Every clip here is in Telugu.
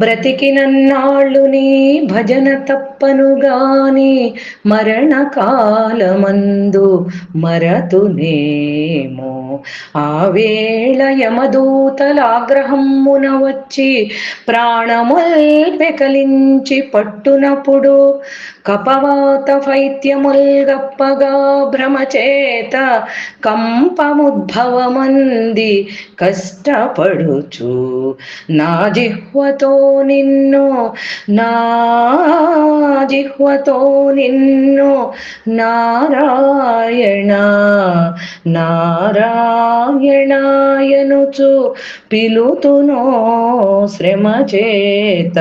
బ్రతికినన్నాళ్ళు నీ భజన తప్పనుగాని మరణకాలమందు మరతునేమో. ఆ వేళ యమదూతలాగ్రహమున వచ్చి ప్రాణముల్ పెకలించి పట్టునప్పుడు కపవాత ఫైత్యముల్ గప్పగా భ్రమచేత కంపముద్భవమంది కష్టపడుచు. నా జిహ్వతో నిన్ను నా జిహ్వతో నిన్ను నారాయణ నారాయణాయనుచు పిలుతునో శ్రమ చేత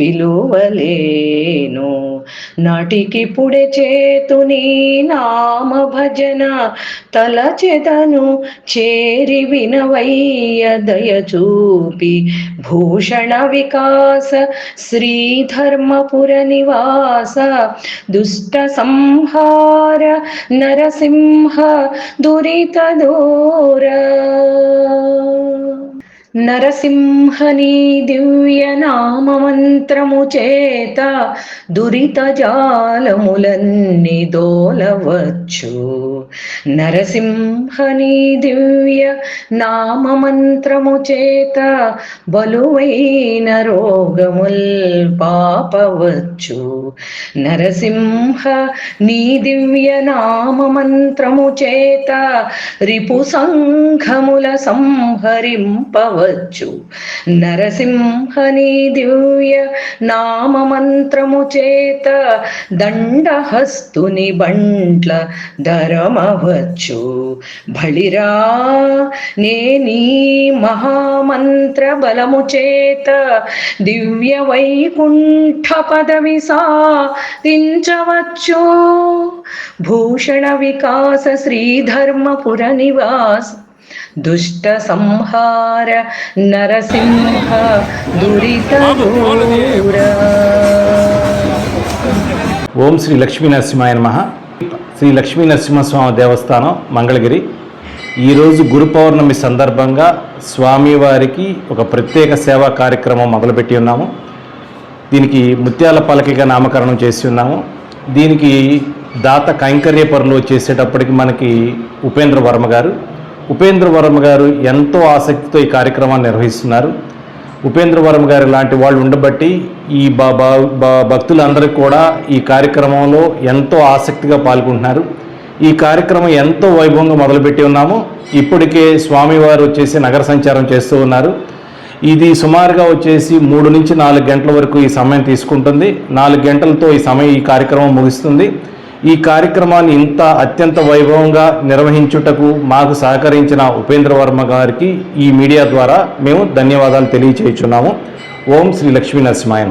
పిలువలేను. నాటికి పుడె చేతుని నామ భజన తలచెదను చేరి వినవయ్య దయచూపి. భూషణ వికాస శ్రీధర్మపుర నివాస దుష్ట సంహార నరసింహ దురిత దూర. నరసింహని దివ్య నామమంత్రము చేత దురిత జాలములన్నీ దోలవచ్చు. నరసింహని దివ్య నామమంత్రము చేత బలువైన రోగముల్ పాపవచ్చు. నరసింహ నీ దివ్య నామమంత్రము చేత రిపు సంఘముల సంహరింపవచ్చు. నరసింహని దివ్య నామమంత్రము చేత దండహస్తుని బండ్ల ధరమవచ్చు బళిరా నేనీ మహామంత్ర బలము చేత దివ్య వైకుంఠ పదవి సాధించవచ్చు. భూషణ వికాస శ్రీధర్మపుర నివాస్ దుష్ట సంహార నరసింహ దురిత ఓం శ్రీ లక్ష్మీనరసింహాయ నమ. శ్రీ లక్ష్మీ నరసింహస్వామి దేవస్థానం మంగళగిరి. ఈరోజు గురు పౌర్ణమి సందర్భంగా స్వామివారికి ఒక ప్రత్యేక సేవా కార్యక్రమం మొదలుపెట్టి ఉన్నాము. దీనికి ముత్యాల పలకగా నామకరణం చేసి ఉన్నాము. దీనికి దాత కైంకర్య పనులు చేసేటప్పటికి మనకి ఉపేంద్ర వర్మ గారు. ఉపేంద్ర వర్మ గారు ఎంతో ఆసక్తితో ఈ కార్యక్రమాన్ని నిర్వహిస్తున్నారు. ఉపేంద్రవరం గారి గారు లాంటి వాళ్ళు ఉండబట్టి ఈ బ బ- భక్తులందరికీ కూడా ఈ కార్యక్రమంలో ఎంతో ఆసక్తిగా పాల్గొంటున్నారు. ఈ కార్యక్రమం ఎంతో వైభవంగా మొదలుపెట్టి ఉన్నాము. ఇప్పటికే స్వామివారు వచ్చేసి నగర సంచారం చేస్తూ ఉన్నారు. ఇది సుమారుగా వచ్చేసి మూడు నుంచి నాలుగు గంటల వరకు ఈ సమయం తీసుకుంటుంది. నాలుగు గంటలతో ఈ సమయం ఈ కార్యక్రమం ముగుస్తుంది. ఈ కార్యక్రమాన్ని ఇంత అత్యంత వైభవంగా నిర్వహించుటకు మాకు సహకరించిన ఉపేంద్ర వర్మ గారికి ఈ మీడియా ద్వారా మేము ధన్యవాదాలు తెలియచేయుచున్నాము. ఓం శ్రీ లక్ష్మీ నరసింహాయ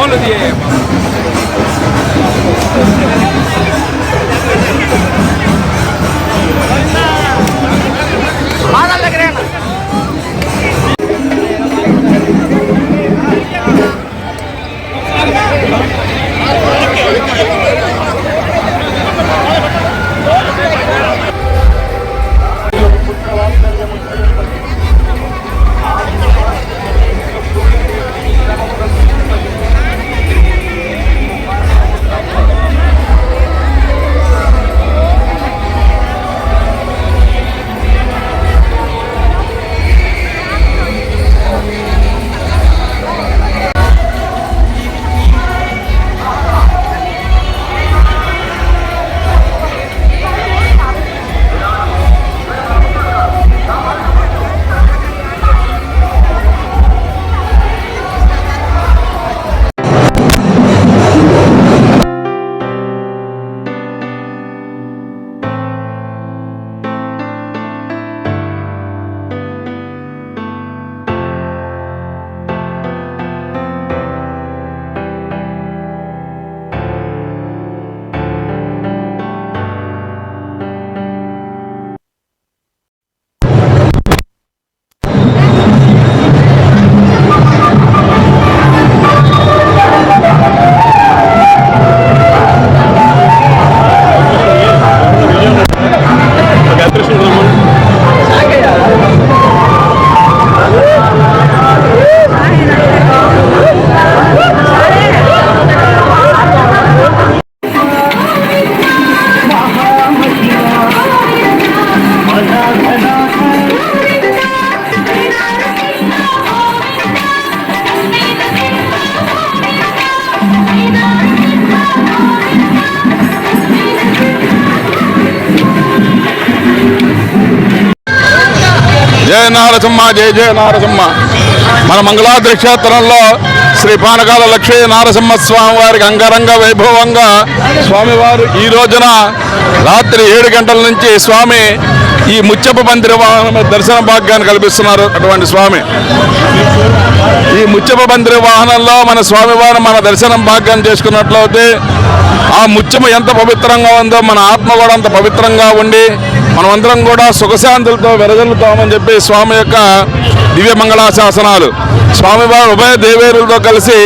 నమః బాబు ఫోన్ జయ నారసింహ జయ జయ నారసింహ. మన మంగళాద్రి క్షేత్రంలో శ్రీ పానకాల లక్ష్మీ నారసింహ స్వామి వారికి అంగరంగ వైభవంగా స్వామివారు ఈ రోజున రాత్రి ఏడు గంటల నుంచి స్వామి ఈ ముచ్చప్ప మందిర వాహనం దర్శన భాగ్యాన్ని కల్పిస్తున్నారు అటువంటి స్వామి. ఈ ముచ్చప్ప మందిర వాహనంలో మన స్వామివారు మన దర్శనం భాగ్యం చేసుకున్నట్లయితే ఆ ముచ్చము ఎంత పవిత్రంగా ఉందో మన ఆత్మ కూడా అంత పవిత్రంగా ఉండి మనమందరం కూడా సుఖశాంతులతో వెరజల్లుతామని చెప్పి స్వామి యొక్క దివ్య మంగళాశాసనాలు. స్వామివారు ఉభయ దేవేరులతో కలిసి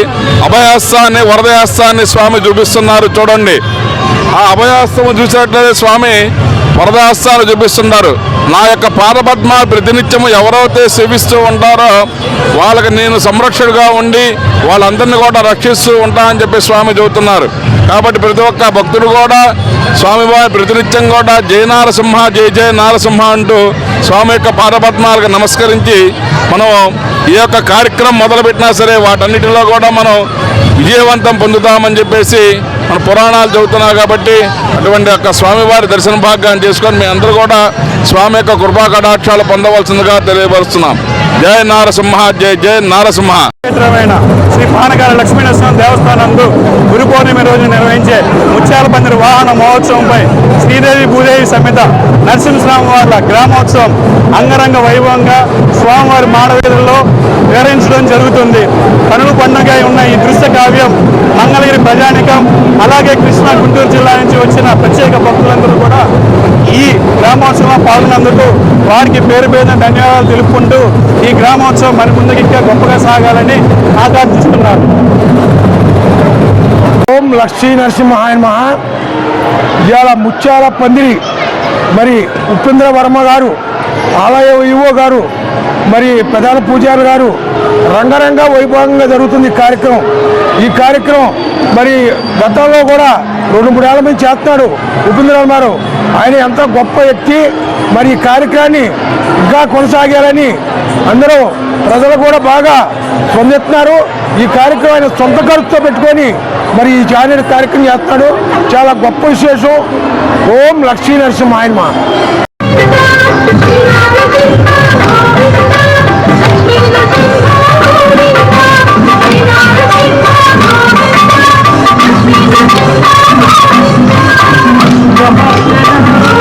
అభయాస్తాన్ని వరదయాస్తాన్ని స్వామి చూపిస్తున్నారు. చూడండి. ఆ అభయాస్తము చూసినట్లయితే స్వామి వరదాస్తాలు చూపిస్తున్నారు. నా యొక్క పాదపద్మ ప్రతినిత్యము ఎవరైతే సేవిస్తూ ఉంటారో వాళ్ళకి నేను సంరక్షకుడుగా ఉండి వాళ్ళందరినీ కూడా రక్షిస్తూ ఉంటానని చెప్పి స్వామి చెబుతున్నారు. కాబట్టి ప్రతి ఒక్క భక్తుడు కూడా స్వామివారి ప్రతినిత్యం కూడా జయ నారసింహ జయ జయ నారసింహ అంటూ స్వామి యొక్క పాదపద్మాలకు నమస్కరించి మనం ఈ యొక్క కార్యక్రమం మొదలుపెట్టినా సరే వాటన్నిటిలో కూడా మనం విజయవంతం పొందుతామని చెప్పేసి మన పురాణాలు చెబుతున్నాయి కాబట్టి అటువంటి యొక్క స్వామివారి దర్శన భాగ్యాన్ని చేసుకొని మీ అందరూ కూడా స్వామి యొక్క కృపా కటాక్షాలు పొందవలసిందిగా తెలియపరుస్తున్నాం. జయ నారసింహ జయ జయ నారసింహ. క్షేత్రమైన శ్రీ పానకాల లక్ష్మీనరసింహ దేవస్థానందు గురు పౌర్ణమి రోజు నిర్వహించే ముత్యాల పందిరి వాహన మహోత్సవంపై శ్రీదేవి భూదేవి సమేత నరసింహస్వామి వార్ల గ్రామోత్సవం అంగరంగ వైభవంగా స్వామివారి మాడవీధుల్లో వివరించడం జరుగుతుంది. కనుల పండుగ ఉన్న ఈ దృశ్య కావ్యం మంగళగిరి ప్రజానికం అలాగే కృష్ణా గుంటూరు జిల్లా నుంచి వచ్చిన ప్రత్యేక భక్తులందరూ కూడా గ్రామోత్సవం పాల్గొన్నందుకు వారికి పేరు పేరున ధన్యవాదాలు తెలుపుకుంటూ ఈ గ్రామోత్సవం మరి ముందుకు ఇంకా గొప్పగా సాగాలని ఆకాంక్షిస్తున్నారు. ఓం లక్ష్మీ నరసింహాయ మహా ఇవాళ ముత్యాల పందిరి మరి ఉపేంద్ర వర్మ గారు ఆలయ ఈవో గారు మరి ప్రధాన పూజారి గారు రంగరంగ వైభవంగా జరుగుతుంది ఈ కార్యక్రమం. ఈ కార్యక్రమం మరి గతంలో కూడా రెండు మూడేళ్ళ నుంచి చేస్తున్నాడు ఉపేంద్ర గారు. ఆయన ఎంత గొప్ప వ్యక్తి. మరి ఈ కార్యక్రమాన్ని ఇంకా కొనసాగాలని అందరూ ప్రజలు కూడా బాగా స్పందిస్తున్నారు. ఈ కార్యక్రమం ఆయన సొంత ఖర్చుతో పెట్టుకొని మరి ఈ జానేడు కార్యక్రమం చేస్తున్నాడు. చాలా గొప్ప విశేషం. ఓం లక్ష్మీ నరసింహ Vamos,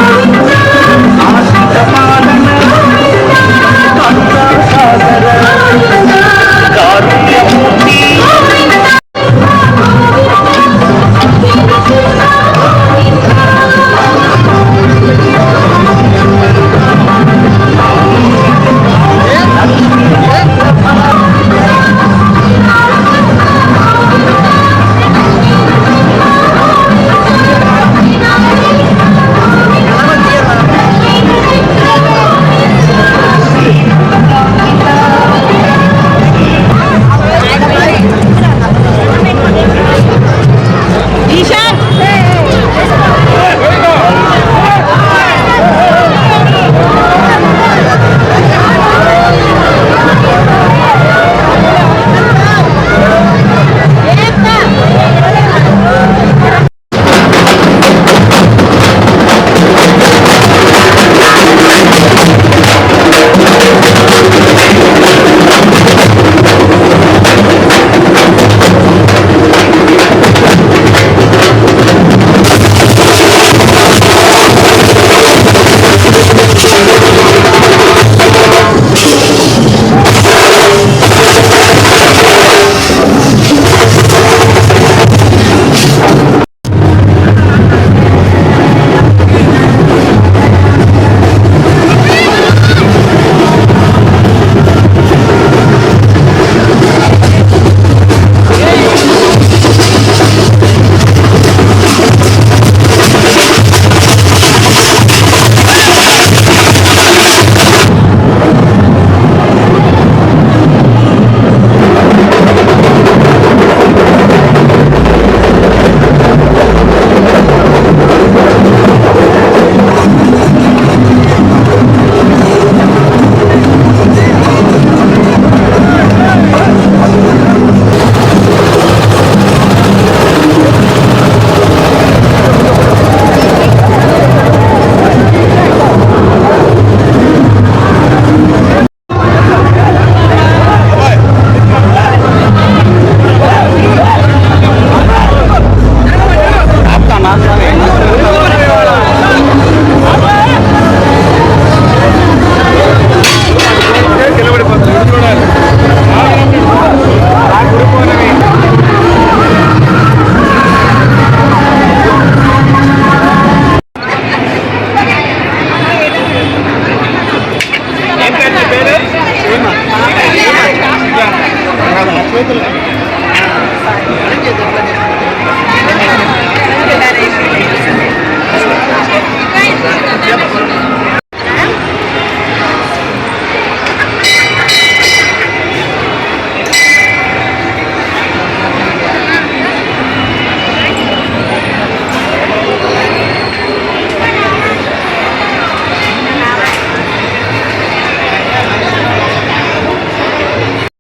రైతులకు